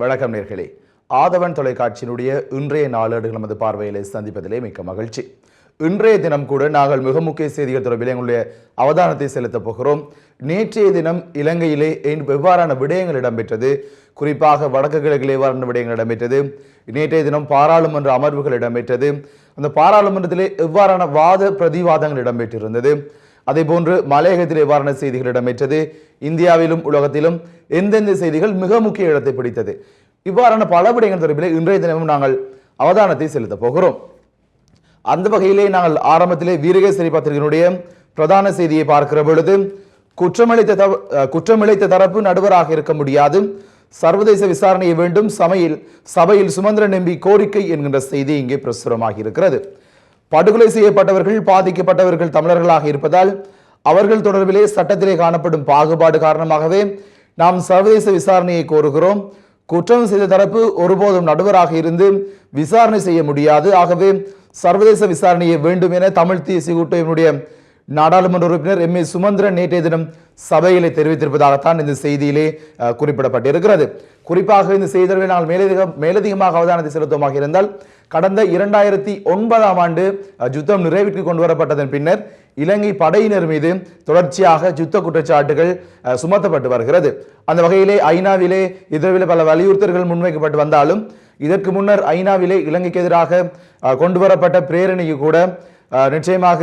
வணக்கம் நேர்களே. ஆதவன் தொலைக்காட்சியினுடைய இன்றைய நாளேடுகள் நமது பார்வையிலே சந்திப்பதிலே மிக்க மகிழ்ச்சி. இன்றைய தினம் கூட நாங்கள் மிக முக்கிய செய்திகள் தொடர்பில் எங்களுடைய அவதானத்தை செலுத்தப் போகிறோம். நேற்றைய தினம் இலங்கையிலே என் எவ்வாறான விடயங்கள் இடம்பெற்றது. குறிப்பாக வடக்கு கிழக்கில் எவ்வாறான விடயங்கள் இடம்பெற்றது. நேற்றைய தினம் பாராளுமன்ற அமர்வுகள் இடம்பெற்றது. அந்த பாராளுமன்றத்திலே எவ்வாறான வாத பிரதிவாதங்கள் இடம்பெற்றிருந்தது. அதே போன்று மலையகத்தில் எவ்வாறான செய்திகள் இடம்பெற்றது. இந்தியாவிலும் உலகத்திலும் எந்தெந்த செய்திகள் மிக முக்கிய இடத்தை பிடித்தது? இவ்வாறான பல விடயங்கள் தொடர்பில் இன்றைய தினமும் நாங்கள் அவதானத்தை செலுத்தப் போகிறோம். அந்த வகையிலே நாங்கள் ஆரம்பத்திலே வீரகேசரி பத்திரிகையினுடைய பிரதான செய்தியை பார்க்கிற பொழுது குற்றமளித்த தவ- அஹ், குற்றமிழைத்த தரப்பு நடுவராக இருக்க முடியாது. சர்வதேச விசாரணையை வேண்டும். சமையில் சபையில் சுமந்திரன் எம்பி கோரிக்கை என்கின்ற செய்தி இங்கே பிரசுரமாகி இருக்கிறது. படுகொலை செய்யப்பட்டவர்கள் பாதிக்கப்பட்டவர்கள் தமிழர்களாக இருப்பதால் அவர்கள் தொடர்பிலே சட்டத்திலே காணப்படும் பாகுபாடு காரணமாகவே நாம் சர்வதேச விசாரணையை கோருகிறோம். குற்றம் செய்த தரப்பு ஒருபோதும் நடுவராக இருந்து விசாரணை செய்ய முடியாது. ஆகவே சர்வதேச விசாரணையை வேண்டும் என தமிழ் தேசிய கூட்டமைப்பினுடைய நாடாளுமன்ற உறுப்பினர் எம் ஏ சுமந்திரன் நேற்றைய தினம் சபையிலே தெரிவித்திருப்பதாகத்தான் இந்த செய்தியிலே குறிப்பிடப்பட்டிருக்கிறது. குறிப்பாக இந்த செய்திகளை நாங்கள் மேலதிக மேலதிகமாக அவதானத்தை செலுத்துவமாக இருந்தால் கடந்த இரண்டாயிரத்தி ஒன்பதாம் ஆண்டு யுத்தம் நிறைவிற்கு கொண்டு வரப்பட்டதன் பின்னர் இலங்கை படையினர் மீது தொடர்ச்சியாக யுத்த குற்றச்சாட்டுகள் சுமத்தப்பட்டு வருகிறது. அந்த வகையிலே ஐநாவிலே இதரவில் பல வலியுறுத்தல்கள் முன்வைக்கப்பட்டு வந்தாலும் இதற்கு முன்னர் ஐநாவிலே இலங்கைக்கு எதிராக கொண்டு வரப்பட்ட பிரேரணைக்கு கூட நிச்சயமாக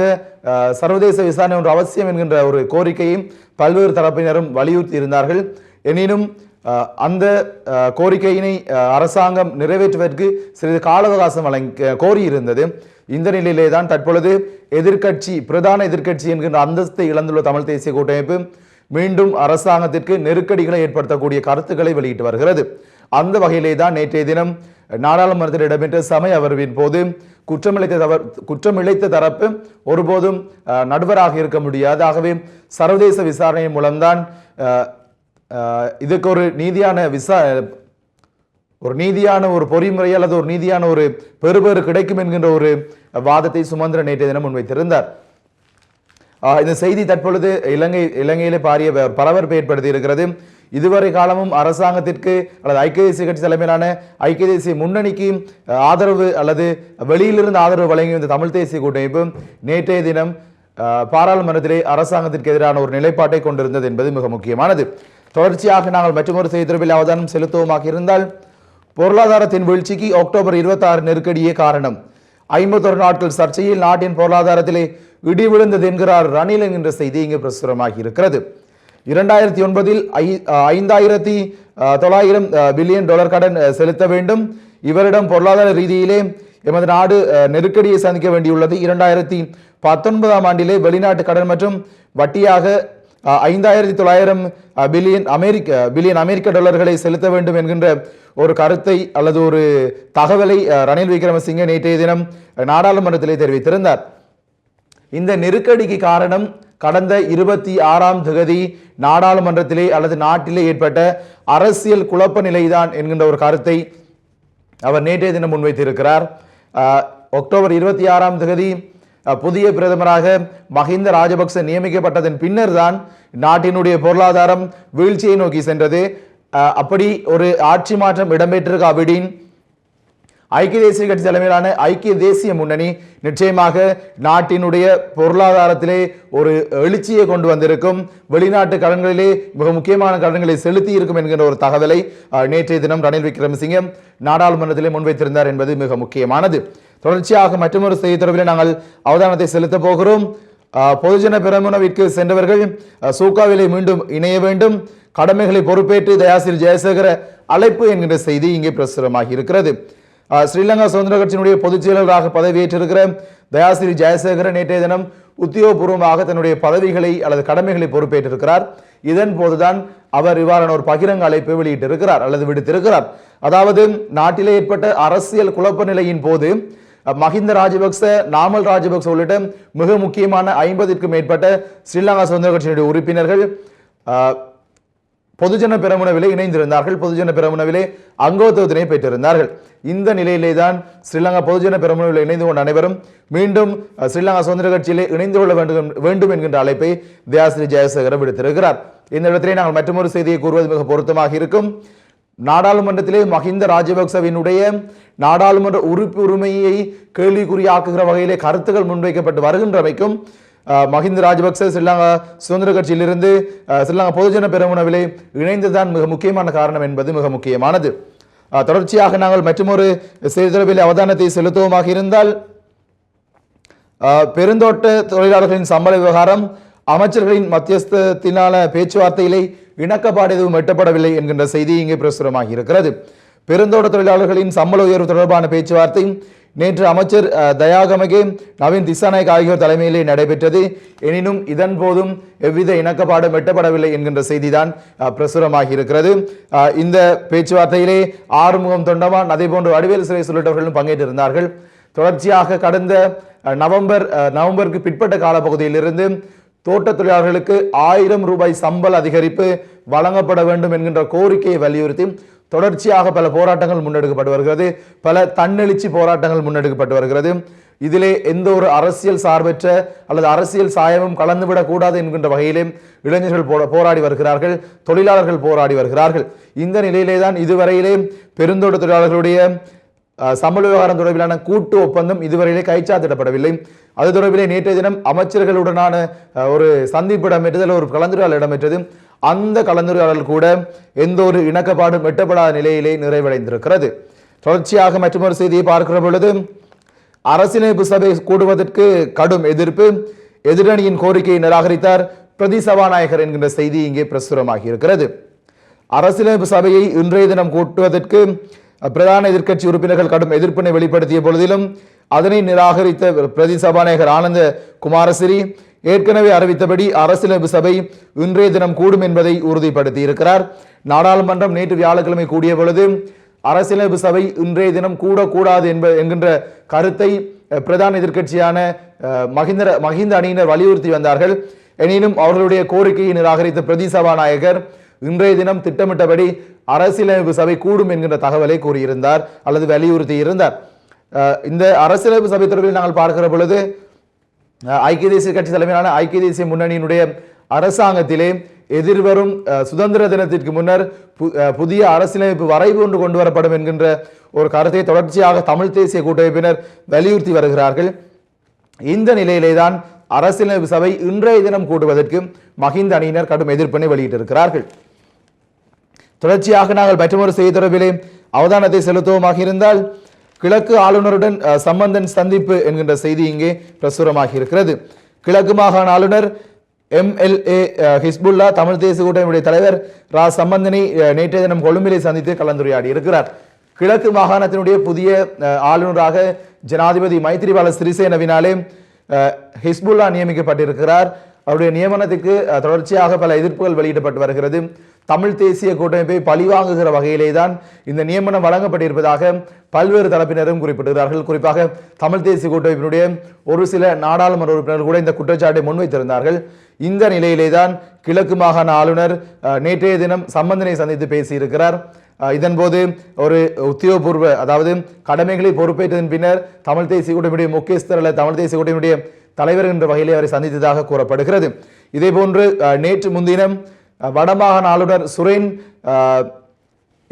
சர்வதேச விசாரணை ஒன்று அவசியம் என்கின்ற ஒரு கோரிக்கையும் பல்வேறு தரப்பினரும் வலியுறுத்தி இருந்தார்கள். எனினும் அந்த கோரிக்கையினை அரசாங்கம் நிறைவேற்றுவதற்கு சிறிது கால அவகாசம் வழங்கி கோரியிருந்தது. இந்த நிலையிலே தான் தற்பொழுது எதிர்க்கட்சி பிரதான எதிர்க்கட்சி என்கின்ற அந்தஸ்தை இழந்துள்ள தமிழ் தேசிய கூட்டமைப்பு மீண்டும் அரசாங்கத்திற்கு நெருக்கடிகளை ஏற்படுத்தக்கூடிய கருத்துக்களை வெளியிட்டு வருகிறது. அந்த வகையிலே தான் நேற்றைய தினம் நாடாளுமன்றத்தில் இடம்பெற்ற சமய அமர்வின் போது குற்றமிழைத்த தவறு குற்றமிழைத்த தரப்பு ஒருபோதும் நடுவராக இருக்க முடியாது. ஆகவே சர்வதேச விசாரணை மூலம்தான் இதுக்கு ஒரு நீதியான விசா ஒரு நீதியான ஒரு பொறிமுறை அல்லது ஒரு நீதியான ஒரு பெறுபேறு கிடைக்கும் என்கின்ற ஒரு வாதத்தை சுமந்திரன் நேற்றைய தினம் முன்வைத்திருந்தார். இந்த செய்தி தற்பொழுது இலங்கை இலங்கையிலே பாரிய பரபரப்பை ஏற்படுத்தி இருக்கிறது. இதுவரை காலமும் அரசாங்கத்திற்கு அல்லது ஐக்கிய தேசிய கட்சி தலைமையிலான ஐக்கிய தேசிய முன்னணிக்கு ஆதரவு அல்லது வெளியிலிருந்து ஆதரவு வழங்கி வந்த தமிழ் தேசிய கூட்டமைப்பு நேற்றைய தினம் பாராளுமன்றத்திலே அரசாங்கத்திற்கு எதிரான ஒரு நிலைப்பாட்டை கொண்டிருந்தது என்பது மிக முக்கியமானது. தொடர்ச்சியாக நாங்கள் மற்றொரு செய்தி அவதானம் செலுத்துவோமாக இருந்தால் பொருளாதாரத்தின் வீழ்ச்சிக்கு அக்டோபர் 26 நெருக்கடியே காரணம். ஐம்பத்தொரு நாட்கள் சர்ச்சையில் நாட்டின் பொருளாதாரத்திலே இடி விழுந்தது என்கிறார் ரணில் என்கின்ற செய்தி இங்கு பிரசுரமாகி இருக்கிறது இரண்டாயிரத்தி ஒன்பதில் ஐ ஐந்தாயிரத்தி தொள்ளாயிரம் பில்லியன் டாலர் கடன் செலுத்த வேண்டும். இவரிடம் பொருளாதார ரீதியிலே எமது நாடு நெருக்கடியை சந்திக்க வேண்டியுள்ளது. இரண்டாயிரத்தி பத்தொன்பதாம் ஆண்டிலே வெளிநாட்டு கடன் மற்றும் வட்டியாக ஐந்தாயிரத்தி தொள்ளாயிரம் பில்லியன் அமெரிக்க பில்லியன் அமெரிக்க டாலர்களை செலுத்த வேண்டும் என்கின்ற ஒரு கருத்தை அல்லது ஒரு தகவலை ரணில் விக்ரமசிங்கே நேற்றைய தினம் நாடாளுமன்றத்திலே தெரிவித்திருந்தார். இந்த நெருக்கடிக்கு காரணம் கடந்த இருபத்தி ஆறாம் திகதி நாடாளுமன்றத்திலே அல்லது நாட்டிலே ஏற்பட்ட அரசியல் குழப்ப நிலைதான் என்கின்ற ஒரு கருத்தை அவர் நேற்றைய தினம் முன்வைத்திருக்கிறார். அக்டோபர் இருபத்தி ஆறாம் தகுதி புதிய பிரதமராக மஹிந்த ராஜபக்ச நியமிக்கப்பட்டதன் பின்னர் தான் நாட்டினுடைய பொருளாதாரம் வீழ்ச்சியை நோக்கி சென்றது. அப்படி ஒரு ஆட்சி மாற்றம் இடம்பெற்றிருக்காவிடின் ஐக்கிய தேசிய கட்சி தலைமையிலான ஐக்கிய தேசிய முன்னணி நிச்சயமாக நாட்டினுடைய பொருளாதாரத்திலே ஒரு எழுச்சியை கொண்டு வந்திருக்கும். வெளிநாட்டு கடன்களிலே மிக முக்கியமான கடன்களை செலுத்தி இருக்கும் என்கின்ற ஒரு தகவலை நேற்றைய தினம் ரணில் விக்ரமசிங்கே நாடாளுமன்றத்திலே முன்வைத்திருந்தார் என்பது மிக முக்கியமானது. தொடர்ச்சியாக மற்றொரு செய்தி தொடர்பில் நாங்கள் அவதானத்தை செலுத்தப் போகிறோம். பொதுஜன பெருமுனவிற்கு சென்றவர்கள் அஹ், சூக்காவிலே மீண்டும் இணைய வேண்டும். கடமைகளை பொறுப்பேற்று தயாசிரி ஜெயசேகர அழைப்பு என்கின்ற செய்தி இங்கே பிரசுரமாகி இருக்கிறது. ஸ்ரீலங்கா சுதந்திர கட்சியினுடைய பொதுச் செயலராக பதவியேற்றிருக்கிற தயாசிரி ஜெயசேகர நேற்றைய தினம் உத்தியோகபூர்வமாக தன்னுடைய பதவிகளை அல்லது கடமைகளை பொறுப்பேற்றிருக்கிறார். இதன் போதுதான் அவர் இவ்வாறான ஒரு பகிரங்க அழைப்பை வெளியிட்டிருக்கிறார் அல்லது விடுத்திருக்கிறார். அதாவது நாட்டிலே ஏற்பட்ட அரசியல் குழப்ப நிலையின் போது மஹிந்த ராஜபக்ச நாமல் ராஜபக்ச உள்ளிட்ட மிக முக்கியமான ஐம்பதிற்கும் மேற்பட்ட ஸ்ரீலங்கா சுதந்திர கட்சியினுடைய உறுப்பினர்கள் பொதுஜன பெரமுனவிலே இணைந்திருந்தார்கள். பொதுஜன பெரமுனவிலே அங்கத்துவத்தினை பெற்றிருந்தார்கள். இந்த நிலையிலே தான் ஸ்ரீலங்கா பொதுஜன பெரமுனவில் இணைந்து கொண்ட அனைவரும் மீண்டும் ஸ்ரீலங்கா சுதந்திர கட்சியிலே இணைந்து கொள்ள வேண்டும் வேண்டும் என்கின்ற அழைப்பை தியாஸ்ரீ ஜெயசேகரம் விடுத்திருக்கிறார். இந்த இடத்திலே நாங்கள் மற்றொரு செய்தியை கூறுவது மிக பொருத்தமாக இருக்கும். நாடாளுமன்றத்திலே மஹிந்த ராஜபக்சவினுடைய நாடாளுமன்ற உறுப்பு உரிமையை கேள்விக்குறியாக்குகிற வகையிலே கருத்துக்கள் முன்வைக்கப்பட்டு வருகின்றமைக்கும் மஹிந்த ராஜபக்ச ஸ்ரீலங்கா சுதந்திர கட்சியிலிருந்து அஹ், ஸ்ரீலங்கா பொதுஜன பெருமுனவிலே இணைந்ததுதான் மிக முக்கியமான காரணம் என்பது மிக முக்கியமானது. தொடர்ச்சியாக நாங்கள் மற்றொரு செய்தி அவதானத்தை செலுத்துவோமாக இருந்தால் பெருந்தோட்ட தொழிலாளர்களின் சம்பள விவகாரம் அமைச்சர்களின் மத்தியஸ்தத்தினால பேச்சுவார்த்தையிலே இணக்கப்பாடு எதுவும் எட்டப்படவில்லை என்கின்ற செய்தி இங்கே பிரசுரமாகி இருக்கிறது. பெருந்தோட்ட தொழிலாளர்களின் சம்பள உயர்வு தொடர்பான பேச்சுவார்த்தை நேற்று அமைச்சர் தயாகமகே நவீன் திசாநாயக் ஆகியோர் தலைமையிலே நடைபெற்றது. எனினும் இதன் போதும் எவ்வித இணக்கப்பாடும் எட்டப்படவில்லை என்கின்ற செய்திதான் பிரசுரமாகி இருக்கிறது இந்த பேச்சுவார்த்தையிலே ஆறுமுகம் தொண்டமான் அதே போன்று வடிவேல் சிறை உள்ளிட்டவர்களும் பங்கேற்றிருந்தார்கள். தொடர்ச்சியாக கடந்த நவம்பர் நவம்பருக்கு பிற்பட்ட காலப்பகுதியிலிருந்து தோட்ட தொழிலாளர்களுக்கு ஆயிரம் ரூபாய் சம்பள அதிகரிப்பு வழங்கப்பட வேண்டும் என்கின்ற கோரிக்கையை வலியுறுத்தி தொடர்ச்சியாக பல போராட்டங்கள் முன்னெடுக்கப்பட்டு வருகிறது. பல தன்னெழுச்சி போராட்டங்கள் முன்னெடுக்கப்பட்டு வருகிறது. இதிலே எந்த ஒரு அரசியல் சார்பற்ற அல்லது அரசியல் சாயமும் கலந்துவிடக்கூடாது என்கின்ற வகையிலே இளைஞர்கள் போராடி வருகிறார்கள். தொழிலாளர்கள் போராடி வருகிறார்கள். இந்த நிலையிலே தான் இதுவரையிலே பெருந்தோட்ட தொழிலாளர்களுடைய அஹ், சம்பள விவகாரம் தொடர்பிலான கூட்டு ஒப்பந்தம் இதுவரையிலே கைச்சாத்திடப்படவில்லை. அது தொடர்பிலே நேற்றைய தினம் அமைச்சர்களுடனான ஒரு சந்திப்பு இடம்பெற்றது. ஒரு கலந்துரையாடல் இடம்பெற்றது. அந்த கலந்துரையாடல் கூட எந்த ஒரு இணக்கப்பாடும் எட்டப்படாத நிலையிலே நிறைவடைந்திருக்கிறது. தொடர்ச்சியாக மற்றொரு செய்தியை பார்க்கிற பொழுது அரசியலமைப்பு சபை கூடுவதற்கு கடும் எதிர்ப்பு எதிரணியின் கோரிக்கையை நிராகரித்தார் பிரதி சபாநாயகர் என்கின்ற செய்தி இங்கே பிரசுரமாகி இருக்கிறது அரசியலமைப்பு சபையை இன்றைய தினம் கூட்டுவதற்கு பிரதான எதிர்க்கட்சி உறுப்பினர்கள் கடும் எதிர்ப்பினை வெளிப்படுத்திய பொழுதிலும் அதனை நிராகரித்த பிரதி சபாநாயகர் ஆனந்த குமாரசிறி ஏற்கனவே அறிவித்தபடி அரசியலமைப்பு சபை இன்றைய தினம் கூடும் என்பதை உறுதிப்படுத்தி இருக்கிறார் நாடாளுமன்றம் நேற்று வியாழக்கிழமை கூடிய பொழுது அரசியலமைப்பு சபை இன்றைய தினம் கூடக்கூடாது என்ப என்கின்ற கருத்தை பிரதான எதிர்க்கட்சியான மஹிந்த மகிந்த அணியினர் வலியுறுத்தி வந்தார்கள். எனினும் அவர்களுடைய கோரிக்கையை நிராகரித்த பிரதி சபாநாயகர் இன்றைய தினம் திட்டமிட்டபடி அரசியலமைப்பு சபை கூடும் என்கின்ற தகவலை கூறியிருந்தார் அல்லது வலியுறுத்தி இருந்தார் இந்த அரசியலமைப்பு சபை தொடர்பில் நாங்கள் பார்க்கிற பொழுது ஐக்கிய தேசிய கட்சி தலைமையிலான ஐக்கிய தேசிய முன்னணியினுடைய அரசாங்கத்திலே எதிர்வரும் அஹ், சுதந்திர தினத்திற்கு முன்னர் பு- புதிய அரசியலமைப்பு வரைவு ஒன்று கொண்டு வரப்படும் என்கின்ற ஒரு கருத்தை தொடர்ச்சியாக தமிழ் தேசிய கூட்டமைப்பினர் வலியுறுத்தி வருகிறார்கள். இந்த நிலையிலே தான் அரசியலமைப்பு சபை இன்றைய தினம் கூடுவதற்கு மஹிந்த அணியினர் கடும் எதிர்ப்பினை வெளியிட்டிருக்கிறார்கள். தொடர்ச்சியாக நாங்கள் மற்றொரு செய்தி தொடர்பிலே அவதானத்தை செலுத்துவோமாக இருந்தால் கிழக்கு ஆளுநருடன் சம்பந்தன் சந்திப்பு என்கின்ற செய்தி இங்கே பிரசுரமாகி இருக்கிறது. கிழக்கு மாகாண ஆளுநர் எம்எல்ஏ ஹிஸ்புல்லா தமிழ் தேசிய கூட்டமைப்புடைய தலைவர் ரா. சம்பந்தனை நேற்றைய தினம் கொழும்பிலே சந்தித்து கலந்துரையாடி இருக்கிறார். கிழக்கு மாகாணத்தினுடைய புதிய ஆளுநராக ஜனாதிபதி மைத்திரிபால சிறிசேனவினாலே ஹிஸ்புல்லா நியமிக்கப்பட்டிருக்கிறார். அவருடைய நியமனத்துக்கு தொடர்ச்சியாக பல எதிர்ப்புகள் வெளியிடப்பட்டு வருகிறது. தமிழ் தேசிய கூட்டமைப்பை பழிவாங்குகிற வகையிலே தான் இந்த நியமனம் வழங்கப்பட்டிருப்பதாக பல்வேறு தரப்பினரும் குறிப்பிட்டிருந்தார்கள் குறிப்பாக தமிழ் தேசிய கூட்டமைப்பினுடைய ஒரு சில நாடாளுமன்ற உறுப்பினர்கள் கூட இந்த குற்றச்சாட்டை முன்வைத்திருந்தார்கள். இந்த நிலையிலே தான் கிழக்கு மாகாண ஆளுநர் நேற்றைய தினம் சம்பந்தனை சந்தித்து பேசியிருக்கிறார். இதன்போது ஒரு உத்தியோகபூர்வ அதாவது கடமைகளை பொறுப்பேற்றதன் பின்னர் தமிழ் தேசிய கூட்டமைப்புடைய முக்கியஸ்தர் அல்ல தமிழ் தேசிய கூட்டமைப்புடைய தலைவர் என்ற வகையிலே அவரை சந்தித்ததாக கூறப்படுகிறது. இதேபோன்று போன்று நேற்று முன்தினம் வடமாகாண ஆளுநர் சுரேன்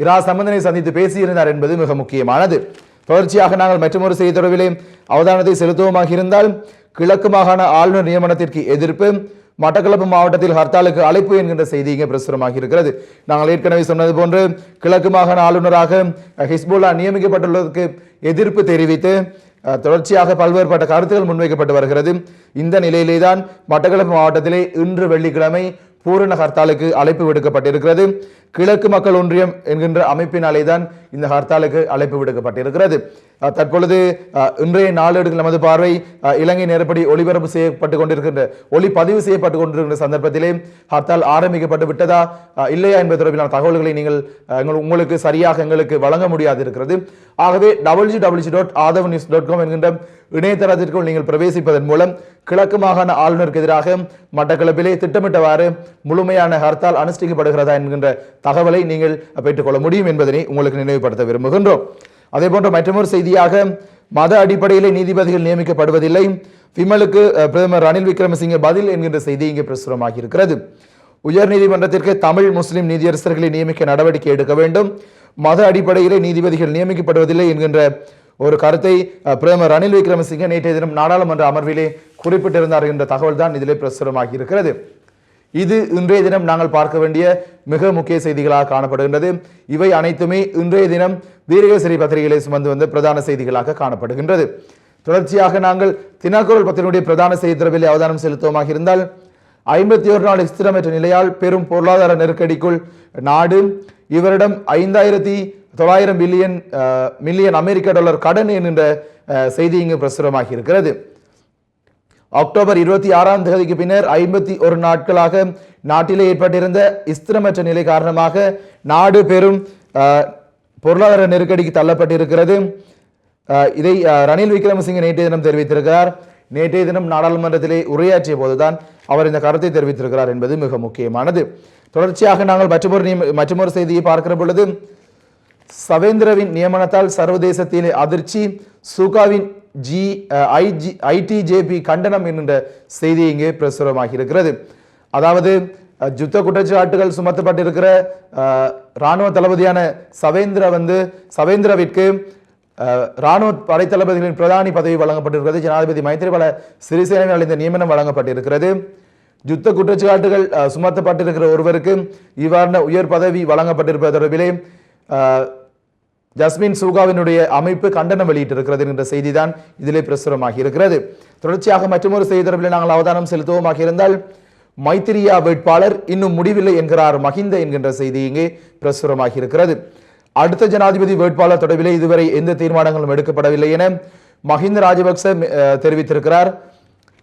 இரா சம்பந்தனை சந்தித்து பேசியிருந்தார் என்பது மிக முக்கியமானது. தொடர்ச்சியாக நாங்கள் மற்றொரு செய்தி தொடர்பிலே அவதானத்தை செலுத்துவோமாக இருந்தால் கிழக்கு மாகாண ஆளுநர் நியமனத்திற்கு எதிர்ப்பு மட்டக்களப்பு மாவட்டத்தில் ஹர்த்தாலுக்கு அழைப்பு என்கின்ற செய்தி இங்கே பிரசுரமாக இருக்கிறது. நாங்கள் ஏற்கனவே சொன்னது போன்று கிழக்கு மாகாண ஆளுநராக ஹிஸ்புல்லா நியமிக்கப்பட்டுள்ளதற்கு எதிர்ப்பு தெரிவித்து தொடர்ச்சியாக பல்வேறுபட்ட கருத்துக்கள் முன்வைக்கப்பட்டு வருகிறது. இந்த நிலையிலே தான் மட்டக்களப்பு மாவட்டத்திலே இன்று வெள்ளிக்கிழமை பூரண ஹர்த்தாலுக்கு அழைப்பு விடுக்கப்பட்டிருக்கிறது. கிழக்கு மக்கள் ஒன்றியம் என்கின்ற அமைப்பினாலே தான் இந்த ஹர்த்தாலுக்கு அழைப்பு விடுக்கப்பட்டிருக்கிறது. தற்பொழுது இன்றைய நாளேடுகள் நமது பார்வை இலங்கை நேரப்படி ஒளிபரப்பு செய்யப்பட்டு கொண்டிருக்கின்ற ஒளி பதிவு செய்யப்பட்டு கொண்டிருக்கின்ற சந்தர்ப்பத்திலே ஹர்த்தால் ஆரம்பிக்கப்பட்டு விட்டதா? இல்லையா என்பது தொடர்பிலான தகவல்களை நீங்கள் எங்கள் உங்களுக்கு சரியாக எங்களுக்கு வழங்க முடியாது இருக்கிறது ஆகவே W W dot Aadhav news dot com என்கின்ற இணையதளத்திற்குள் நீங்கள் பிரவேசிப்பதன் மூலம் கிழக்கு மாகாண ஆளுநருக்கு எதிராக மட்டக்களப்பிலே திட்டமிட்டவாறு முழுமையான ஹர்த்தால் அனுஷ்டிக்கப்படுகிறதா என்கின்ற தகவலை நீங்கள் பெற்றுக்கொள்ள முடியும் என்பதனை உங்களுக்கு நினைவுபடுத்த விரும்புகின்றோம். அதே போன்ற மற்றொரு செய்தியாக மத அடிப்படையிலே நீதிபதிகள் நியமிக்கப்படுவதில்லை. விமலுக்கு பிரதமர் ரணில் விக்ரமசிங்க பதில் என்கின்ற செய்தி இங்கே பிரசுரமாகி இருக்கிறது உயர்நீதிமன்றத்திற்கு தமிழ் முஸ்லிம் நீதியரசர்களை நியமிக்க நடவடிக்கை எடுக்க வேண்டும். மத அடிப்படையிலே நீதிபதிகள் நியமிக்கப்படுவதில்லை என்கின்ற ஒரு கருத்தை பிரதமர் ரணில் விக்ரமசிங்க நேற்றைய தினம் நாடாளுமன்ற அமர்விலே குறிப்பிட்டிருந்தார் என்ற தகவல் தான் இதிலே பிரசுரமாகி இருக்கிறது இது இன்றைய தினம் நாங்கள் பார்க்க வேண்டிய மிக முக்கிய செய்திகளாக காணப்படுகின்றது. இவை அனைத்துமே இன்றைய தினம் வீரகேசரி பத்திரிகைகளை சுமந்து வந்த பிரதான செய்திகளாக காணப்படுகின்றது. தொடர்ச்சியாக நாங்கள் தினக்குரல் பத்திரிகையுடைய பிரதான செய்தி தொடர்பில் அவதானம் செலுத்துவோமாக இருந்தால் ஐம்பத்தி ஒரு நாள் ஸ்திரமற்ற நிலையால் பெரும் பொருளாதார நெருக்கடிக்குள் நாடு இவரிடம் ஐந்தாயிரத்தி தொள்ளாயிரம் பில்லியன் மில்லியன் அமெரிக்க டாலர் கடன் என்கின்ற செய்தி இங்கு பிரசுரமாகி இருக்கிறது. அக்டோபர் இருபத்தி ஆறாம் தேதிக்கு பின்னர் ஐம்பத்தி ஒரு நாட்களாக நாட்டிலே ஏற்பட்டிருந்த ஸ்திரமற்ற நிலை காரணமாக நாடு பெரும் பொருளாதார நெருக்கடிக்கு தள்ளப்பட்டிருக்கிறது. இதை ரணில் விக்ரமசிங்க நேற்றைய தினம் தெரிவித்திருக்கிறார். நேற்றைய தினம் நாடாளுமன்றத்திலே உரையாற்றிய போதுதான் அவர் இந்த கருத்தை தெரிவித்திருக்கிறார் என்பது மிக முக்கியமானது. தொடர்ச்சியாக நாங்கள் மற்றொரு நியம- மற்றொரு செய்தியை பார்க்கிற பொழுது சவேந்திரவின் நியமனத்தால் சர்வதேசத்திலே அதிர்ச்சி சுகாவின் ஜி ஐஜி ஐடிஜேபி கண்டனம் என்கின்ற செய்தி இங்கே பிரசுரமாகி இருக்கிறது அதாவது யுத்த குற்றச்சாட்டுகள் சுமத்தப்பட்டிருக்கிற இராணுவ ராணுவ தளபதியான சவேந்திர வந்து சவேந்திரவிற்கு இராணுவ ராணுவ படைத்தளபதிகளின் பிரதானி பதவி வழங்கப்பட்டிருக்கிறது. ஜனாதிபதி மைத்திரிபால சிறிசேனாவில் இந்த நியமனம் வழங்கப்பட்டிருக்கிறது. யுத்த குற்றச்சாட்டுகள் சுமத்தப்பட்டிருக்கிற ஒருவருக்கு இவ்வாறான உயர் பதவி வழங்கப்பட்டிருப்பது தொடர்பிலே ஜஸ்மின் சூகாவினுடைய அமைப்பு கண்டனம் வெளியிட்டிருக்கிறது என்ற செய்திதான் இதிலே பிரசுரமாகி இருக்கிறது தொடர்ச்சியாக மற்றொரு செய்தி தொடர்பில் நாங்கள் அவதானம் செலுத்துவோமாக இருந்தால் மைத்திரியா வேட்பாளர் இன்னும் முடிவில்லை என்கிறார் மஹிந்த என்கின்ற செய்தி இங்கே பிரசுரமாகி இருக்கிறது அடுத்த ஜனாதிபதி வேட்பாளர் தொடர்பிலே இதுவரை எந்த தீர்மானங்களும் எடுக்கப்படவில்லை என மஹிந்த ராஜபக்ச தெரிவித்திருக்கிறார்.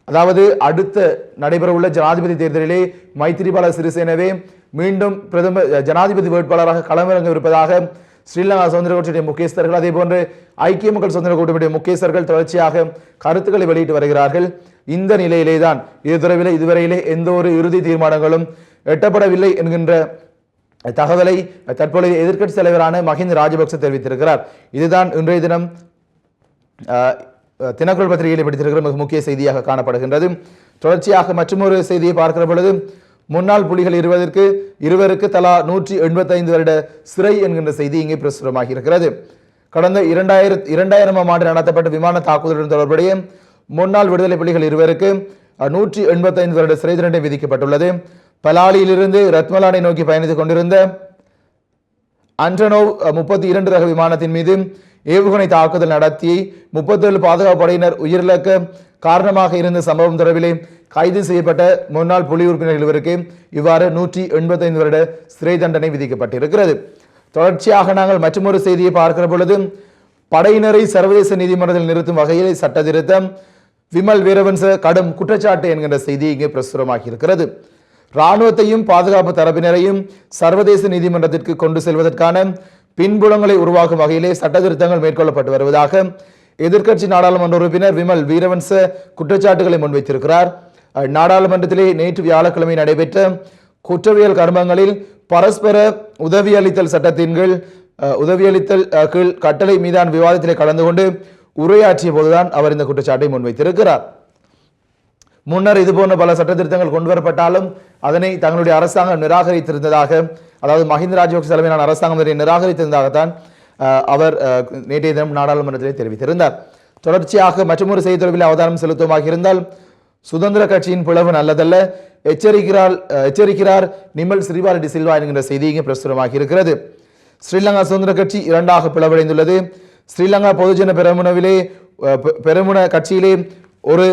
அதாவது அடுத்த நடைபெறவுள்ள ஜனாதிபதி தேர்தலிலே மைத்திரிபால சிறிசேனவே மீண்டும் பிரதமர் ஜனாதிபதி வேட்பாளராக களமிறங்கவிருப்பதாக ஸ்ரீலங்கா சுதந்திர கட்சியுடைய முக்கியஸ்தர்கள் அதே போன்று ஐக்கிய மக்கள் சுதந்திர கூட்டமைப்புடைய முக்கியஸ்தர்கள் தொடர்ச்சியாக கருத்துக்களை வெளியிட்டு வருகிறார்கள். இந்த நிலையிலே தான் இது தொடர்பில் இதுவரையிலே எந்த ஒரு இறுதி தீர்மானங்களும் எட்டப்படவில்லை என்கின்ற தகவலை தற்பொழுது எதிர்க்கட்சி தலைவரான மஹிந்த ராஜபக்ச தெரிவித்திருக்கிறார். இதுதான் இன்றைய தினம் தினக்குள் பத்திரிகையில் படித்திருக்கிற மிக முக்கிய செய்தியாக காணப்படுகின்றது. தொடர்ச்சியாக மற்றொரு செய்தியை பார்க்கிற பொழுது முன்னாள் புலிகள் இருவதற்கு இருவருக்கு தலா நூற்றி எண்பத்தைந்து வருட சிறை என்கின்ற செய்தி இங்கே பிரசுரமாகி இருக்கிறது. கடந்த இரண்டாயிரத்தி இரண்டாயிரமாம் ஆண்டு நடத்தப்பட்ட விமான தாக்குதலுடன் தொடர்புடைய முன்னாள் விடுதலை புலிகள் இருவருக்கு அஹ், நூற்றி எண்பத்தைந்து வருட சிறை தண்டனை விதிக்கப்பட்டுள்ளது. பலாலியிலிருந்து ரத்மலானை நோக்கி பயணித்துக் கொண்டிருந்த அன்டனோவ் முப்பத்தி இரண்டு ரக விமானத்தின் மீது ஏவுகணை தாக்குதல் நடத்தி முப்பத்தேழு பாதுகாப்பு படையினர் உயிரிழக்க காரணமாக இருந்த சம்பவம் தொடர்பிலே கைது செய்யப்பட்ட முன்னாள் புலி உறுப்பினர் இருவருக்கு இவ்வாறு நூற்றி எண்பத்தைந்து வருட சிறை தண்டனை விதிக்கப்பட்டிருக்கிறது. தொடர்ச்சியாக நாங்கள் மற்றொரு செய்தியை பார்க்கிற பொழுது படையினரை சர்வதேச நீதிமன்றத்தில் நிறுத்தும் வகையில் சட்ட திருத்தம் விமல் வீரவன்ச கடும் குற்றச்சாட்டு என்கின்ற செய்தி இங்கே பிரசுரமாகி இருக்கிறது இராணுவத்தையும் பாதுகாப்பு தரப்பினரையும் சர்வதேச நீதிமன்றத்திற்கு கொண்டு செல்வதற்கான பின்புலங்களை உருவாக்கும் வகையிலே சட்ட திருத்தங்கள் மேற்கொள்ளப்பட்டு வருவதாக எதிர்க்கட்சி நாடாளுமன்ற உறுப்பினர் விமல் வீரவன்ச குற்றச்சாட்டுகளை முன்வைத்திருக்கிறார். அஹ், நாடாளுமன்றத்திலே நேற்று வியாழக்கிழமை நடைபெற்ற குற்றவியல் கர்மங்களில் பரஸ்பர உதவியளித்தல் சட்டத்தின் கீழ் அஹ், உதவியளித்தல் அஹ், கீழ் கட்டளை மீதான விவாதத்திலே கலந்து கொண்டு உரையாற்றிய போதுதான் அவர் இந்த குற்றச்சாட்டை முன்வைத்திருக்கிறார். முன்னர் இதுபோன்ற பல சட்ட திருத்தங்கள் கொண்டு வரப்பட்டாலும் அதனை தங்களுடைய அரசாங்கம் நிராகரித்திருந்ததாக அதாவது மஹிந்த ராஜபக்ச தலைமையிலான அரசாங்கம் நிராகரித்திருந்ததாகத்தான் அவர் நேற்றைய தினம் நாடாளுமன்றத்திலே தெரிவித்திருந்தார். தொடர்ச்சியாக மற்றொரு செய்தி தொடர்பில் அவதானம் செலுத்துவமாக இருந்தால் சுதந்திர கட்சியின் பிளவு நல்லதல்ல. எச்சரிக்கிறார் எச்சரிக்கிறார் நிமல் ஸ்ரீபாலடி சில்வா என்கிற செய்தி இங்கு பிரசுரமாக இருக்கிறது. ஸ்ரீலங்கா சுதந்திர கட்சி இரண்டாக பிளவடைந்துள்ளது. ஸ்ரீலங்கா பொதுஜன பெருமுனவிலே பெருமுன கட்சியிலே ஒரு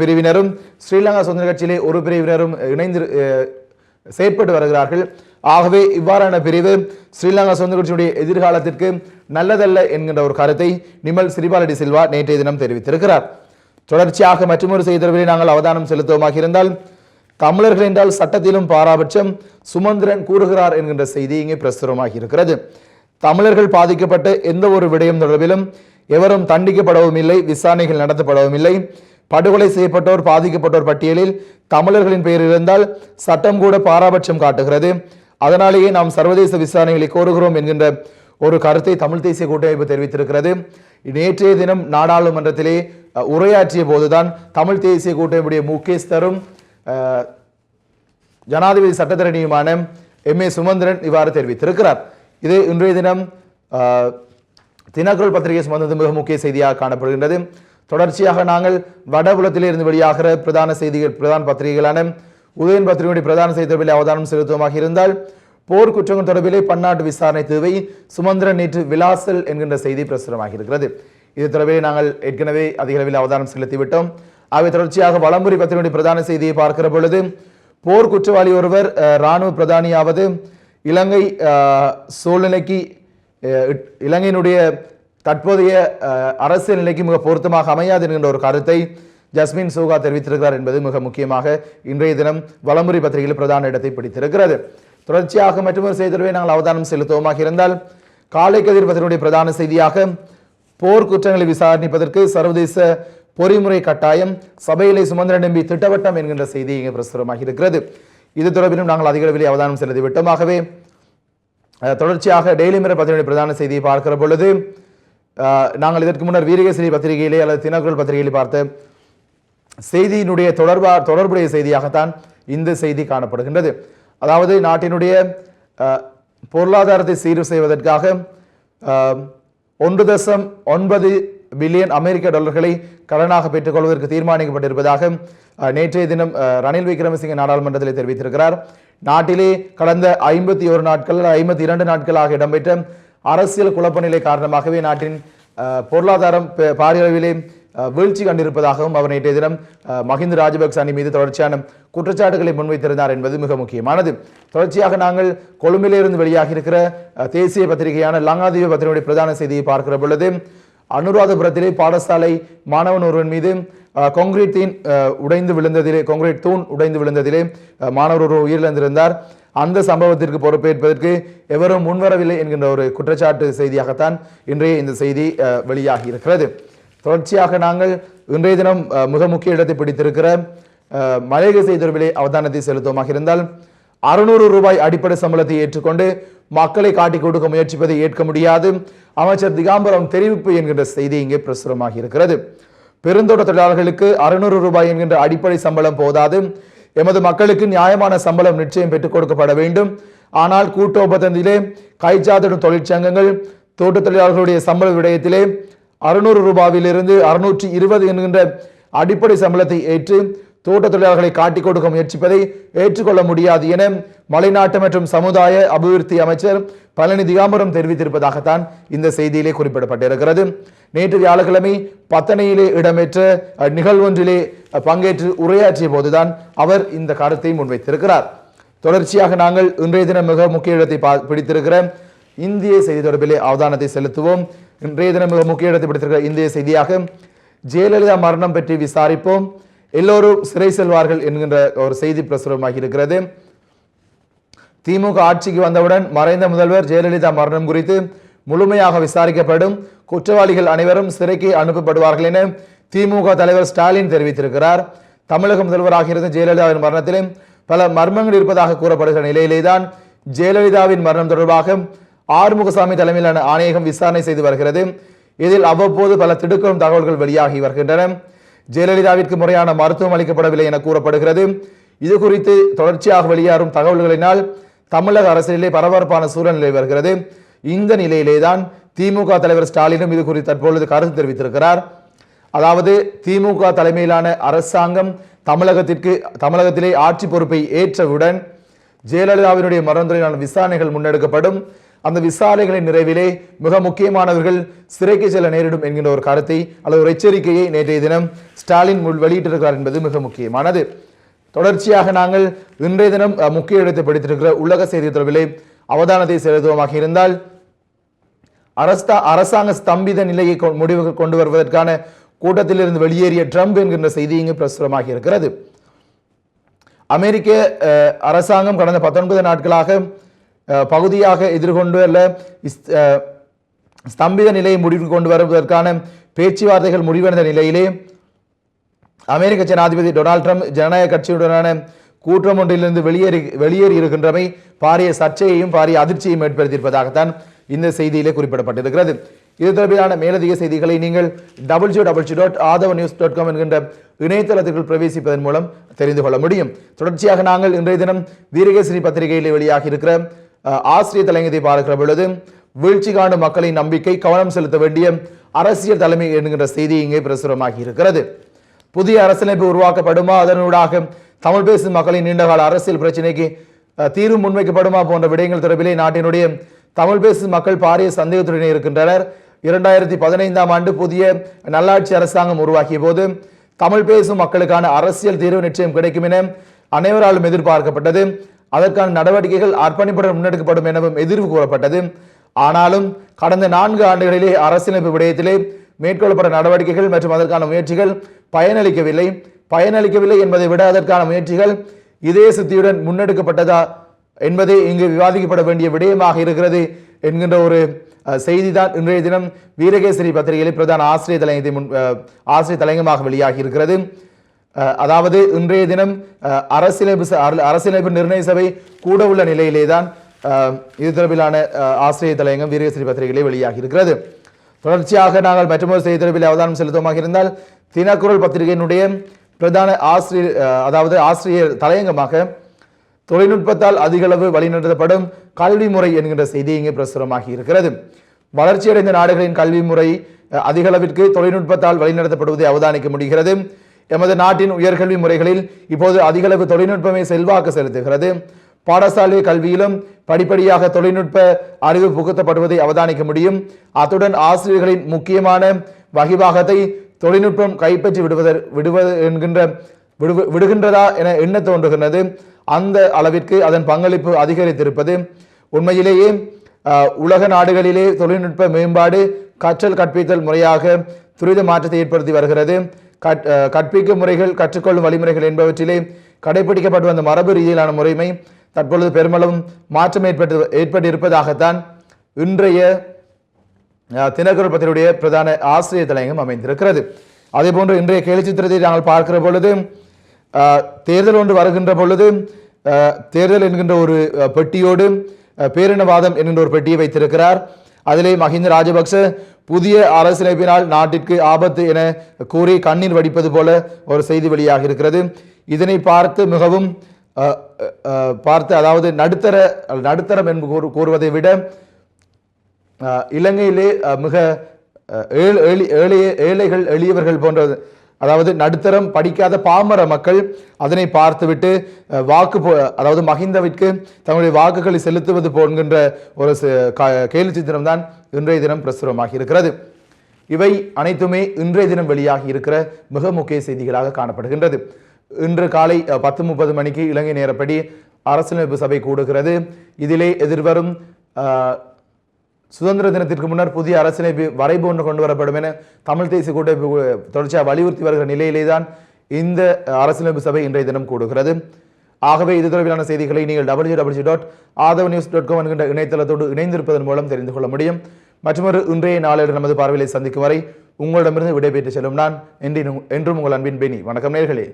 பிரிவினரும் ஸ்ரீலங்கா சுதந்திர கட்சியிலே ஒரு பிரிவினரும் இணைந்து செயற்பட்டு வருகிறார்கள். ஆகவே இவ்வாறான பிரிவு ஸ்ரீலங்கா சுதந்திர கட்சியினுடைய எதிர்காலத்திற்கு நல்லதல்ல என்கின்ற ஒரு கருத்தை நிமல் சிறிபாலடி சில்வா நேற்றைய தினம் தெரிவித்திருக்கிறார். தொடர்ச்சியாக மற்றொரு செய்தி நாங்கள் அவதானம் செலுத்துவோமாக இருந்தால் தமிழர்கள் என்றால் சட்டத்திலும் பாராபட்சம் சுமந்திரன் கூறுகிறார் என்கின்ற செய்தி இங்கே பிரசுரமாகி இருக்கிறது. தமிழர்கள் பாதிக்கப்பட்ட எந்த ஒரு விடயம் தொடர்பிலும் எவரும் தண்டிக்கப்படவும் இல்லை விசாரணைகள் நடத்தப்படவும் இல்லை. படுகொலை செய்யப்பட்டோர் பாதிக்கப்பட்டோர் பட்டியலில் தமிழர்களின் பெயர் இருந்தால் சட்டம் கூட பாராபட்சம் காட்டுகிறது. அதனாலேயே நாம் சர்வதேச விசாரணைகளை கோருகிறோம் என்கின்ற ஒரு கருத்தை தமிழ் தேசிய கூட்டமைப்பு தெரிவித்திருக்கிறது. நேற்றைய தினம் நாடாளுமன்றத்திலே உரையாற்றிய போதுதான் தமிழ் தேசிய கூட்டமைப்புடைய முக்கியஸ்தரும் ஜனாதிபதி சட்டத்தரணியுமான எம் ஏ சுமந்திரன் இவ்வாறு தெரிவித்திருக்கிறார். இது இன்றைய தினம் தினக்குரல் பத்திரிகை சம்பந்தது மிக முக்கிய செய்தியாக காணப்படுகின்றது. தொடர்ச்சியாக நாங்கள் வடபுலத்திலிருந்து வெளியாகிற பிரதான செய்திகள் பிரதான பத்திரிகைகளான உதயன் பத்திரிகையுடைய பிரதான செய்தி தொடர்பில் அவதானம் செலுத்துவமாக இருந்தால் போர் குற்றங்கள் தொடர்பிலே பன்னாட்டு விசாரணை தேவை. சுமந்திரன் நேற்று விலாசல் என்கின்ற செய்தி பிரசுரமாக இருக்கிறது. இது தொடர்பிலே நாங்கள் ஏற்கனவே அதிக அளவில் அவதானம் செலுத்திவிட்டோம். அவை தொடர்ச்சியாக வளம்புரி பத்திரிகையுடைய பிரதான செய்தியை பார்க்கிற பொழுது போர் குற்றவாளி ஒருவர் இராணுவ பிரதானியாவது இலங்கை சூழ்நிலைக்கு இலங்கையினுடைய தற்போதைய அரசியல் நிலைக்கு மிக பொருத்தமாக அமையாது என்கின்ற ஒரு கருத்தை ஜஸ்மின் சூகா தெரிவித்திருக்கிறார் என்பது மிக முக்கியமாக இன்றைய தினம் வலமுறை பத்திரிகையில் பிரதான இடத்தை பிடித்திருக்கிறது. தொடர்ச்சியாக மற்றொரு செய்தியை நாங்கள் அவதானம் செலுத்துவோமாக இருந்தால் காலை கதிர் பத்திரிகையுடைய பிரதான செய்தியாக போர் குற்றங்களை விசாரணிப்பதற்கு சர்வதேச பொறிமுறை கட்டாயம் சபையிலே சுமந்திர நம்பி திட்டவட்டம் என்கின்ற செய்தி இங்கே பிரசுரமாக இருக்கிறது. இது தொடர்பிலும் நாங்கள் அதிக அளவில் அவதானம் செலுத்தி விட்டோமாகவே தொடர்ச்சியாக டெய்லி மிரர் பத்திரிகை பிரதான செய்தியை பார்க்கிற பொழுது நாங்கள் இதற்கு முன்னர் வீரகேசரி பத்திரிகையிலே அல்லது தினக்குரல் பத்திரிகையிலே பார்த்த செய்தியினுடைய தொடர்பா தொடர்புடைய செய்தியாகத்தான் இந்த செய்தி காணப்படுகின்றது. அதாவது நாட்டினுடைய பொருளாதாரத்தை சீர் செய்வதற்காக ஒன்று தசம் ஒன்பது பில்லியன் அமெரிக்க டாலர்களை கடனாக பெற்றுக்கொள்வதற்கு தீர்மானிக்கப்பட்டிருப்பதாக நேற்றைய தினம் ரணில் விக்ரமசிங்க நாடாளுமன்றத்தில் தெரிவித்திருக்கிறார். நாட்டிலே கடந்த ஐம்பத்தி ஒரு நாட்கள் ஐம்பத்தி இரண்டு நாட்களாக இடம்பெற்ற அரசியல் குழப்ப நிலை காரணமாகவே நாட்டின் பொருளாதாரம் பாரியளவிலே அளவிலே வீழ்ச்சி கண்டிருப்பதாகவும் அவர் நேற்றைய தினம் மஹிந்த ராஜபக்ச அணி மீது தொடர்ச்சியான குற்றச்சாட்டுகளை முன்வைத்திருந்தார் என்பது மிக முக்கியமானது. தொடர்ச்சியாக நாங்கள் கொழும்பிலிருந்து வெளியாகி இருக்கிற தேசிய பத்திரிகையான லங்காதீப பத்திரிகையுடைய பிரதான செய்தியை பார்க்கிற பொழுது அனுராதபுரத்திலே பாடசாலை மாணவன் ஒருவன் மீது கொங்கிரீட் தீன் உடைந்து விழுந்ததிலே கொங்கிரீட் தூண் உடைந்து விழுந்ததிலே மாணவர் ஒருவர் உயிரிழந்திருந்தார். அந்த சம்பவத்திற்கு பொறுப்பேற்பதற்கு எவரும் முன்வரவில்லை என்கின்ற ஒரு குற்றச்சாட்டு செய்தியாகத்தான் இன்றைய இந்த செய்தி வெளியாகி இருக்கிறது தொடர்ச்சியாக நாங்கள் இன்றைய தினம் அஹ், மிக முக்கிய இடத்தை பிடித்திருக்கிற அஹ், மலையக செய்தி அவதானத்தை செலுத்துவமாக இருந்தால் அறுநூறு ரூபாய் அடிப்படை சம்பளத்தை ஏற்றுக்கொண்டு மக்களை காட்டிக் கொடுக்க முயற்சிப்பதை ஏற்க முடியாது. அமைச்சர் திகாம்பரம் தெரிவிப்பு என்கின்ற செய்தி இங்கே பிரசுரமாக இருக்கிறது. பெருந்தோட்ட தொழிலாளர்களுக்கு அறுநூறு ரூபாய் என்கின்ற அடிப்படை சம்பளம் போதாது. எமது மக்களுக்கு நியாயமான சம்பளம் நிச்சயம் பெற்றுக் கொடுக்கப்பட வேண்டும். ஆனால் கூட்டு ஒப்பந்தத்திலே கைச்சாத்திடும் தொழிற்சங்கங்கள் தோட்ட தொழிலாளர்களுடைய சம்பள விடயத்திலே அறுநூறு ரூபாவிலிருந்து அறுநூற்றி இருபது என்கின்ற அடிப்படை சம்பளத்தை ஏற்று தோட்ட தொழிலாளர்களை காட்டிக் கொடுக்க முயற்சிப்பதை ஏற்றுக்கொள்ள முடியாது என மலைநாட்டு மற்றும் சமுதாய அபிவிருத்தி அமைச்சர் பழனி திகாம்பரம் தெரிவித்திருப்பதாகத்தான் இந்த செய்தியிலே குறிப்பிடப்பட்டிருக்கிறது. நேற்று வியாழக்கிழமை பத்தனையிலே இடம்பெற்ற நிகழ்வொன்றிலே பங்கேற்று உரையாற்றிய போதுதான் அவர் இந்த கருத்தை முன்வைத்திருக்கிறார். தொடர்ச்சியாக நாங்கள் இன்றைய தினம் மிக முக்கிய இடத்தை பா- பிடித்திருக்கிற இந்திய செய்தி தொடர்பிலே அவதானத்தை செலுத்துவோம். இன்றைய தினம் மிக முக்கிய இடத்தை பிடித்திருக்கிற இந்திய செய்தியாக ஜெயலலிதா மரணம் பற்றி விசாரிப்போம். எல்லோரும் சிறை செல்வார்கள் என்கின்ற ஒரு செய்தி பிரசுரமாகி இருக்கிறது. திமுக ஆட்சிக்கு வந்தவுடன் மறைந்த முதல்வர் ஜெயலலிதா மரணம் குறித்து முழுமையாக விசாரிக்கப்படும். குற்றவாளிகள் அனைவரும் சிறைக்கு அனுப்பப்படுவார்கள் என திமுக தலைவர் ஸ்டாலின் தெரிவித்திருக்கிறார். தமிழக முதல்வராக இருந்த ஜெயலலிதாவின் மரணத்திலும் பல மர்மங்கள் இருப்பதாக கூறப்படுகிற நிலையிலேதான் ஜெயலலிதாவின் மரணம் தொடர்பாக ஆறுமுகசாமி தலைமையிலான ஆணையகம் விசாரணை செய்து வருகிறது. இதில் அவ்வப்போது பல திடுக்கும் தகவல்கள் வெளியாகி வருகின்றன. ஜெயலலிதாவிற்கு முறையான மருத்துவம் அளிக்கப்படவில்லை என கூறப்படுகிறது. இது குறித்து தொடர்ச்சியாக வெளியாறும் தகவல்களினால் தமிழக அரசியலிலே பரபரப்பான சூழல் நிலை வருகிறது. இந்த நிலையிலேதான் திமுக தலைவர் ஸ்டாலினும் இது குறித்து தற்பொழுது கருத்து தெரிவித்திருக்கிறார். அதாவது திமுக தலைமையிலான அரசாங்கம் தமிழகத்திற்கு தமிழகத்திலே ஆட்சி பொறுப்பை ஏற்றவுடன் ஜெயலலிதாவினுடைய மரணத்துறையிலான விசாரணைகள் முன்னெடுக்கப்படும். அந்த விசாரணைகளின் நிறைவிலே மிக முக்கியமானவர்கள் சிறைக்கு செல்ல நேரிடும் என்கின்ற ஒரு கருத்தை அல்லது ஒரு எச்சரிக்கையை நேற்றைய தினம் ஸ்டாலின் முள் வெளியிட்டிருக்கிறார் என்பது மிக முக்கியமானது. தொடர்ச்சியாக நாங்கள் இன்றைய தினம் முக்கிய இடத்தை படித்திருக்கிற உலக செய்தி தொடர்பிலே அவதானத்தை செலுத்துவோமாக இருந்தால் அரசா அரசாங்க ஸ்தம்பித நிலையை கொ- முடிவுக்கு கொண்டு வருவதற்கான கூட்டத்திலிருந்து வெளியேறிய ட்ரம்ப் என்கின்ற செய்தி இங்கு பிரசுரமாக இருக்கிறது. அமெரிக்க அஹ், அரசாங்கம் கடந்த பத்தொன்பது நாட்களாக பகுதியாக எதிர்கொண்டு அல்ல ஸ்தம்பித நிலையை முடிவுக்கு கொண்டு வருவதற்கான பேச்சுவார்த்தைகள் முடிவடைந்த நிலையிலே அமெரிக்க ஜனாதிபதி டொனால்ட் ட்ரம்ப் ஜனநாயக கட்சியுடனான கூட்டம் ஒன்றிலிருந்து வெளியேறி வெளியேறி இருக்கின்றமை பாரிய சர்ச்சையையும் பாரிய அதிர்ச்சியையும் ஏற்படுத்தியிருப்பதாகத்தான் இந்த செய்தியிலே குறிப்பிடப்பட்டிருக்கிறது. இது தொடர்பிலான மேலதிக செய்திகளை நீங்கள் double W double dot Aadhava news dot com என்கின்ற இணையதளத்திற்குள் பிரவேசிப்பதன் மூலம் தெரிந்து கொள்ள முடியும். தொடர்ச்சியாக நாங்கள் இன்றைய தினம் வீரகேசரி பத்திரிகையில் வெளியாகி இருக்கிற ஆசிரியர் தலைமையை பார்க்கிற பொழுது வீழ்ச்சி காணும் மக்களின் நம்பிக்கை கவனம் செலுத்த வேண்டிய அரசியல் தலைமை என்கின்ற செய்தி இங்கே பிரசுரமாகி இருக்கிறது. புதிய அரசியலமைப்பு உருவாக்கப்படுமா? அதனூடாக தமிழ் பேசும் மக்களின் நீண்டகால அரசியல் பிரச்சனைக்கு தீர்வு முன்வைக்கப்படுமா போன்ற விடயங்கள் தொடர்பிலே நாட்டினுடைய தமிழ் பேசும் மக்கள் பாரிய சந்தேகத்துடன் இருக்கின்றனர். இரண்டாயிரத்தி பதினைந்தாம் ஆண்டு புதிய நல்லாட்சி அரசாங்கம் உருவாக்கிய போது தமிழ் பேசும் மக்களுக்கான அரசியல் தீர்வு நிச்சயம் கிடைக்கும் என அனைவராலும் எதிர்பார்க்கப்பட்டது. அதற்கான நடவடிக்கைகள் அர்ப்பணிப்புடன் முன்னெடுக்கப்படும் எனவும் எதிர்வு கூறப்பட்டது. ஆனாலும் கடந்த நான்கு ஆண்டுகளிலே அரசியலமைப்பு விடயத்திலே மேற்கொள்ளப்பட்ட நடவடிக்கைகள் மற்றும் அதற்கான முயற்சிகள் பயனளிக்கவில்லை. பயனளிக்கவில்லை என்பதை விட அதற்கான முயற்சிகள் இதே சித்தியுடன் முன்னெடுக்கப்பட்டதா என்பதே இங்கு விவாதிக்கப்பட வேண்டிய விடயமாக இருக்கிறது என்கின்ற ஒரு செய்திதான் இன்றைய தினம் வீரகேசரி பத்திரிகையில் பிரதான ஆசிரியர் தலையங்கத்தை முன் ஆசிரியர் தலையங்கமாக வெளியாகி இருக்கிறது. அதாவது இன்றைய தினம் அரசியலமைப்பு அரசியலமைப்பு நிர்ணய சபை கூட உள்ள நிலையிலே தான் இது தொடர்பிலான ஆசிரியர் தலையங்கம் வீரகேசரி பத்திரிகையிலே வெளியாகி இருக்கிறது தொடர்ச்சியாக நாங்கள் மற்றொரு செய்தி தொடர்பில் அவதானம் செலுத்தமாக இருந்தால் தினக்குரல் பத்திரிகையினுடைய பிரதான ஆசிரியர் அதாவது ஆசிரியர் தலையங்கமாக தொழில்நுட்பத்தால் அதிகளவு வழிநடத்தப்படும் கல்வி முறை என்கின்ற செய்தி இங்கே பிரசுரமாகி இருக்கிறது. வளர்ச்சியடைந்த நாடுகளின் கல்வி முறை அதிகளவிற்கு தொழில்நுட்பத்தால் வழிநடத்தப்படுவதை அவதானிக்க முடிகிறது. எமது நாட்டின் உயர்கல்வி முறைகளில் இப்போது அதிகளவு தொழில்நுட்பமே செல்வாக்கு செலுத்துகிறது. பாடசாலை கல்வியிலும் படிப்படியாக தொழில்நுட்ப அறிவு புகுத்தப்படுவதை அவதானிக்க முடியும். அத்துடன் ஆசிரியர்களின் முக்கியமான வகிவாகத்தை தொழில்நுட்பம் கைப்பற்றி விடுவதற் விடுவது என்கின்ற விடுவ விடுகின்றதா என எண்ண தோன்றுகின்றது. அந்த அளவிற்கு அதன் பங்களிப்பு அதிகரித்திருப்பது. உண்மையிலேயே உலக நாடுகளிலே தொழில்நுட்ப மேம்பாடு கற்றல் கற்பித்தல் முறையாக துரித மாற்றத்தை ஏற்படுத்தி வருகிறது. கற்பிக்கும் முறைகள் கற்றுக்கொள்ளும் வழிமுறைகள் என்பவற்றிலே கடைபிடிக்கப்பட்டு வந்த மரபு ரீதியிலான முறைமை தற்பொழுது பெருமளவும் மாற்றம் ஏற்பட்டு ஏற்பட்டிருப்பதாகத்தான் இன்றைய தினக்குரப்பத்தினுடைய பத்திரிகையுடைய பிரதான ஆசிரியர் தலையங்கம் அமைந்திருக்கிறது. அதே போன்று இன்றைய கேலி சித்திரத்தை நாங்கள் பார்க்கிற பொழுது தேர்தல் ஒன்று வருகின்ற பொழுது தேர்தல் என்கின்ற ஒரு பெட்டியோடு பேரினவாதம் என்கின்ற ஒரு பெட்டியை வைத்திருக்கிறார். அதிலே மஹிந்த ராஜபக்ச புதிய அரசியலமைப்பினால் நாட்டிற்கு ஆபத்து என கூறி கண்ணீர் வடிப்பது போல ஒரு செய்தி வெளியாக இருக்கிறது. இதனை பார்த்து மிகவும் பார்த்து அதாவது நடுத்தர நடுத்தரம் என்று கூறு- கூறுவதை விட இலங்கையிலே மிக ஏழை ஏழ்- ஏழைகள் எளியவர்கள் போன்ற அதாவது நடுத்தரம் படிக்காத பாமர மக்கள் அதனை பார்த்துவிட்டு வாக்கு போ அதாவது மஹிந்தவிற்கு தங்களுடைய வாக்குகளை செலுத்துவது போன்கின்ற ஒரு கேலி சித்திரம் தான் இன்றைய தினம் பிரசுரமாகி இருக்கிறது. இவை அனைத்துமே இன்றைய தினம் வெளியாகி இருக்கிற மிக முக்கிய செய்திகளாக காணப்படுகின்றது. இன்று காலை பத்து முப்பது மணிக்கு இலங்கை நேரப்படி அரசியலமைப்பு சபை கூடுகிறது. இதிலே எதிர்வரும் சுதந்திர தினத்திற்கு முன்னர் புதிய அரசியலமைப்பு வரைவு ஒன்று கொண்டு வரப்படும் என தமிழ் தேசிய கூட்டமைப்பு தொடர்ச்சியாக வலியுறுத்தி வருகிற நிலையிலே தான் இந்த அரசியலமைப்பு சபை இன்றைய தினம் கூடுகிறது. ஆகவே இது தொடர்பிலான செய்திகளை நீங்கள் W W dot Aadhava news dot com என்கின்ற இணையதளத்தோடு இணைந்திருப்பதன் மூலம் தெரிந்து கொள்ள முடியும். மற்றொரு இன்றைய நாளில் நமது பார்வையை சந்திக்கும் வரை உங்களிடமிருந்து விடைபெற்று செல்லும் நான் என்றும் உங்கள் அன்பின் பெனி வணக்கம் நேர்களே.